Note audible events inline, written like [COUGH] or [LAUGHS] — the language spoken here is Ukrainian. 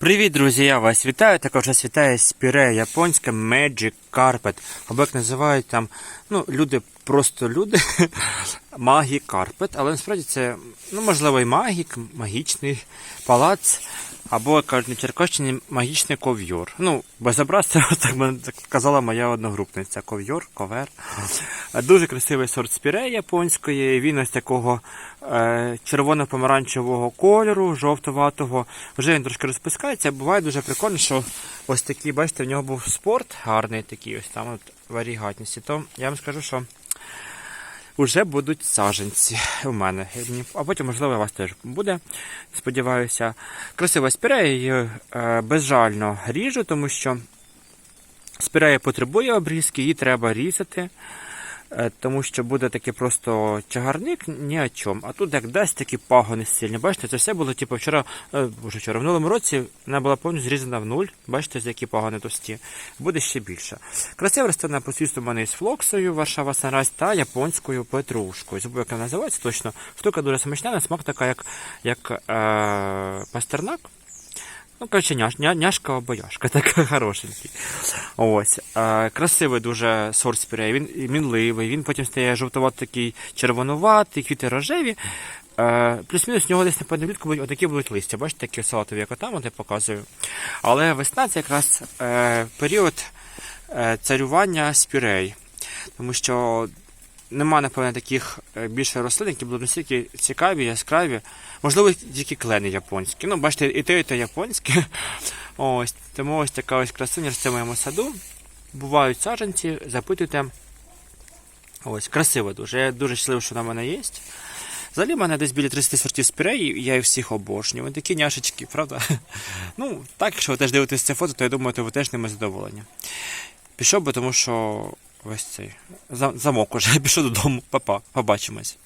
Привіт, друзі! Я вас вітаю. Також вас вітає спіре японське Magic Carpet. Або як називають там, ну, люди, просто люди, [LAUGHS] магі Carpet. Але насправді це, ну, можливо, і магік, магічний палац, або, кажуть на Черкащині, магічний ков'йор. Ну, безобраз, це [LAUGHS] так казала моя одногрупниця. Ков'йор, ковер. Дуже красивий сорт спіре японської. Він ось такого е, червоно-помаранчевого кольору, жовтуватого. Вже він трошки розпускається. Буває дуже прикольно, що ось такий, бачите, в нього був спорт гарний такий, ось там от варігатності. То я вам скажу, що вже будуть саженці у мене. А потім, можливо, у вас теж буде. Сподіваюся. Красива спірея, її е, безжально ріжу, тому що спірея потребує обрізки, її треба різати. Е, Тому що буде такий просто чагарник ні о чому. А тут як дасть такі пагони сильні. Бачите, це все було типу вчора, е, боже, вчора, в минулому році вона була повністю зрізана в нуль. Бачите, з які пагони товсті. Буде ще більше. Красива рослина по свісту мене із флоксою, Варшава Санрайз та японською петрушкою. Забув, як називається точно. Штука дуже смачна, на смак така, як, як е, пастернак. Ну, коротше, няш, ня, няшка або яшка, [LAUGHS] така хорошенький. Ось. Е, красивий дуже сорт спіреї, він мінливий, він потім стає жовтувато такий червонуватий, квіти рожеві. Е, плюс-мінус в нього десь напевно влітку будуть отакі будуть листя. Бачите, такі салатові, як отам, от я показую. Але весна це якраз е, період е, царювання спірей. Тому що нема, напевно, таких е, більше рослин, які були настільки цікаві, яскраві. Можливо, тільки клени японські. Ну, бачите, і те, і те японське. [LAUGHS] Ось, тому ось така ось красуня росте в моєму саду. Бувають саджанці, запитуйте. Ось, красиво дуже. Я дуже щасливий, що в мене є. Взагалі, в мене десь біля 30 сортів спіреї, і я їх всіх обожнюю. Вони такі няшечки, правда? [LAUGHS] Ну, так, якщо ви теж дивитесь це фото, то я думаю, то ви теж ними задоволені. Пішов би, тому що ось цей зам- замок уже. [LAUGHS] Пішов додому. Папа, побачимось.